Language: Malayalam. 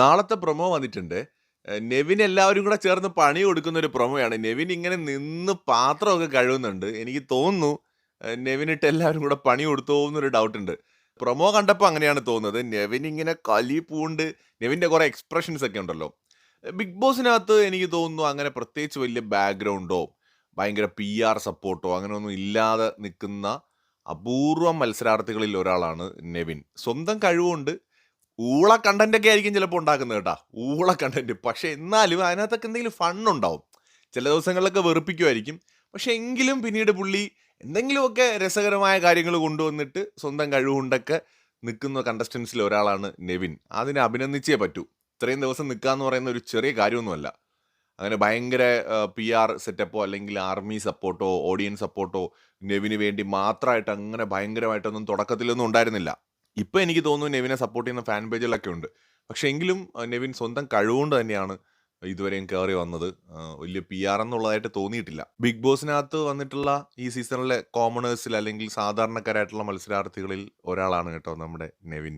നാളത്തെ പ്രൊമോ വന്നിട്ടുണ്ട്. നെവിൻ എല്ലാവരും കൂടെ ചേർന്ന് പണി കൊടുക്കുന്ന ഒരു പ്രൊമോയാണ്. നെവിൻ ഇങ്ങനെ നിന്ന് പാത്രമൊക്കെ കഴുകുന്നുണ്ട്. എനിക്ക് തോന്നുന്നു നെവിനിട്ട് എല്ലാവരും കൂടെ പണി കൊടുത്തോന്നൊരു ഡൗട്ടുണ്ട്. പ്രൊമോ കണ്ടപ്പോൾ അങ്ങനെയാണ് തോന്നുന്നത്. നെവിൻ ഇങ്ങനെ കലി പൂണ്ട് നെവിന്റെ കുറേ എക്സ്പ്രഷൻസ് ഒക്കെ ഉണ്ടല്ലോ. ബിഗ് ബോസിനകത്ത് എനിക്ക് തോന്നുന്നു അങ്ങനെ പ്രത്യേകിച്ച് വലിയ ബാക്ക്ഗ്രൗണ്ടോ, ഭയങ്കര പി ആർ സപ്പോർട്ടോ അങ്ങനെയൊന്നും ഇല്ലാതെ നിൽക്കുന്ന അപൂർവ മത്സരാർത്ഥികളിൽ ഒരാളാണ് നെവിൻ. സ്വന്തം കഴിവുകൊണ്ട് ഊള കണ്ടന്റ് ഒക്കെ ആയിരിക്കും ചിലപ്പോൾ ഉണ്ടാക്കുന്നത് കേട്ടാ. ഊള കണ്ടന്റ്. പക്ഷെ എന്നാലും അതിനകത്തൊക്കെ എന്തെങ്കിലും ഫണ്ണുണ്ടാവും. ചില ദിവസങ്ങളിലൊക്കെ വെറുപ്പിക്കുമായിരിക്കും. പക്ഷെ എങ്കിലും പിന്നീട് പുള്ളി എന്തെങ്കിലുമൊക്കെ രസകരമായ കാര്യങ്ങൾ കൊണ്ടുവന്നിട്ട് സ്വന്തം കഴിവുണ്ടൊക്കെ നിൽക്കുന്ന കണ്ടസ്റ്റൻസിൽ ഒരാളാണ് നെവിൻ. അതിനെ അഭിനന്ദിച്ചേ പറ്റൂ. ഇത്രയും ദിവസം നിൽക്കുക എന്ന് പറയുന്ന ഒരു ചെറിയ കാര്യമൊന്നുമല്ല. അങ്ങനെ ഭയങ്കര പി ആർ സെറ്റപ്പോ അല്ലെങ്കിൽ ആർമി സപ്പോർട്ടോ, ഓഡിയൻസ് സപ്പോർട്ടോ നെവിന് വേണ്ടി മാത്രമായിട്ട് അങ്ങനെ ഭയങ്കരമായിട്ടൊന്നും തുടക്കത്തിലൊന്നും ഉണ്ടായിരുന്നില്ല. ഇപ്പൊ എനിക്ക് തോന്നുന്നു നെവിനെ സപ്പോർട്ട് ചെയ്യുന്ന ഫാൻ പേജുകളൊക്കെ ഉണ്ട്. പക്ഷെ എങ്കിലും നെവിൻ സ്വന്തം കഴിവുകൊണ്ട് തന്നെയാണ് ഇതുവരെയും കയറി വന്നത്. വലിയ പി ആർ എന്നുള്ളതായിട്ട് തോന്നിയിട്ടില്ല. ബിഗ് ബോസിനകത്ത് വന്നിട്ടുള്ള ഈ സീസണിലെ കോമണേഴ്സിൽ അല്ലെങ്കിൽ സാധാരണക്കാരായിട്ടുള്ള മത്സരാർത്ഥികളിൽ ഒരാളാണ് കേട്ടോ നമ്മുടെ നെവിൻ.